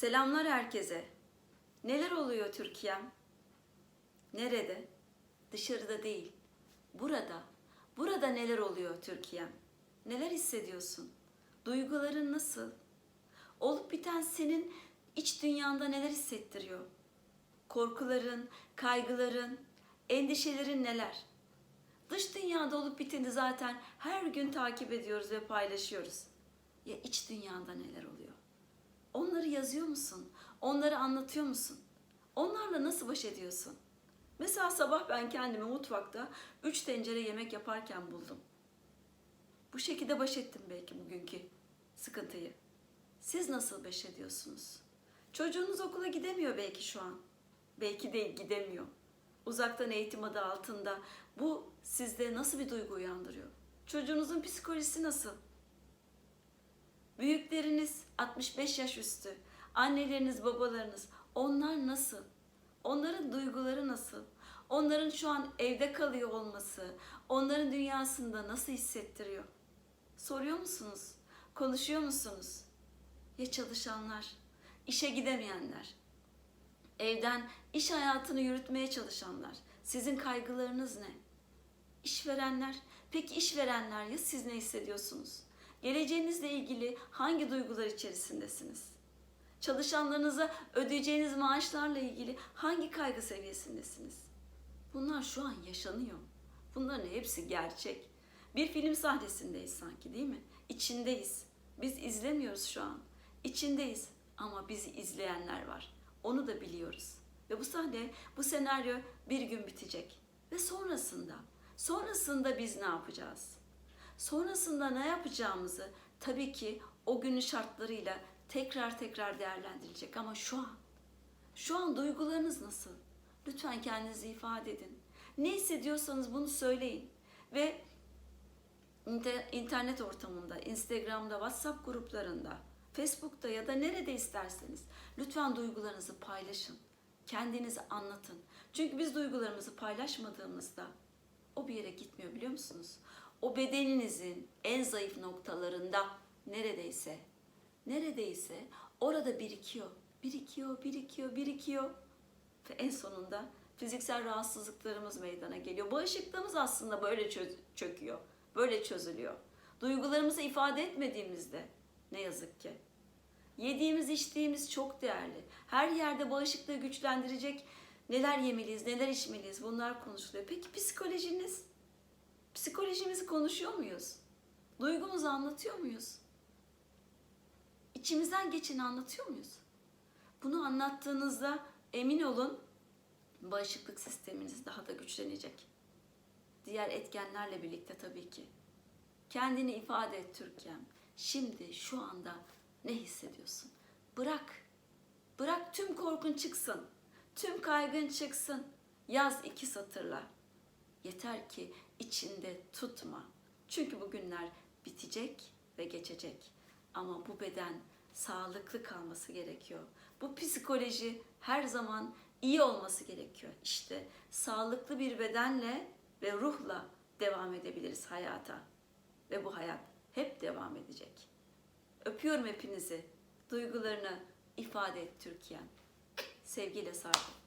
Selamlar herkese. Neler oluyor Türkiye'm? Nerede? Dışarıda değil. Burada. Burada neler oluyor Türkiye'm? Neler hissediyorsun? Duyguların nasıl? Olup biten senin iç dünyanda neler hissettiriyor? Korkuların, kaygıların, endişelerin neler? Dış dünyada olup biteni zaten her gün takip ediyoruz ve paylaşıyoruz. Ya iç dünyanda neler oluyor? Onları yazıyor musun? Onları anlatıyor musun? Onlarla nasıl baş ediyorsun? Mesela sabah ben kendimi mutfakta üç tencere yemek yaparken buldum. Bu şekilde baş ettim belki bugünkü sıkıntıyı. Siz nasıl baş ediyorsunuz? Çocuğunuz okula gidemiyor belki şu an. Belki de gidemiyor. Uzaktan eğitim adı altında bu sizde nasıl bir duygu uyandırıyor? Çocuğunuzun psikolojisi nasıl? Büyükleriniz 65 yaş üstü, anneleriniz, babalarınız onlar nasıl? Onların duyguları nasıl? Onların şu an evde kalıyor olması, onların dünyasında nasıl hissettiriyor? Soruyor musunuz? Konuşuyor musunuz? Ya çalışanlar, işe gidemeyenler, evden iş hayatını yürütmeye çalışanlar, sizin kaygılarınız ne? İşverenler, peki işverenler ya siz ne hissediyorsunuz? Geleceğinizle ilgili hangi duygular içerisindesiniz? Çalışanlarınıza ödeyeceğiniz maaşlarla ilgili hangi kaygı seviyesindesiniz? Bunlar şu an yaşanıyor. Bunların hepsi gerçek. Bir film sahnesindeyiz sanki değil mi? İçindeyiz. Biz izlemiyoruz şu an. İçindeyiz ama bizi izleyenler var. Onu da biliyoruz. Ve bu sahne, bu senaryo bir gün bitecek. Ve sonrasında, sonrasında biz ne yapacağız? Sonrasında ne yapacağımızı tabii ki o günün şartlarıyla tekrar tekrar değerlendirilecek ama şu an şu an duygularınız nasıl? Lütfen kendinizi ifade edin. Ne hissediyorsanız bunu söyleyin ve inter- internet ortamında, Instagram'da, WhatsApp gruplarında, Facebook'ta ya da nerede isterseniz lütfen duygularınızı paylaşın. Kendinizi anlatın. Çünkü biz duygularımızı paylaşmadığımızda o bir yere gitmiyor biliyor musunuz? O bedeninizin en zayıf noktalarında neredeyse, neredeyse orada birikiyor. Birikiyor, birikiyor, birikiyor. Ve en sonunda fiziksel rahatsızlıklarımız meydana geliyor. Bağışıklığımız aslında böyle çö- çöküyor. Böyle çözülüyor. Duygularımızı ifade etmediğimizde ne yazık ki. Yediğimiz, içtiğimiz çok değerli. Her yerde bağışıklığı güçlendirecek neler yemeliyiz, neler içmeliyiz bunlar konuşuluyor. Peki psikolojiniz? Psikolojimizi konuşuyor muyuz? Duygumuzu anlatıyor muyuz? İçimizden geçeni anlatıyor muyuz? Bunu anlattığınızda emin olun bağışıklık sisteminiz daha da güçlenecek. Diğer etkenlerle birlikte tabii ki. Kendini ifade et Türkiye'm. Şimdi şu anda ne hissediyorsun? Bırak. Bırak tüm korkun çıksın. Tüm kaygın çıksın. Yaz iki satırla. Yeter ki içinde tutma. Çünkü bu günler bitecek ve geçecek. Ama bu beden sağlıklı kalması gerekiyor. Bu psikoloji her zaman iyi olması gerekiyor. İşte sağlıklı bir bedenle ve ruhla devam edebiliriz hayata. Ve bu hayat hep devam edecek. Öpüyorum hepinizi. Duygularını ifade et Türkiye'm. Sevgiyle sardım.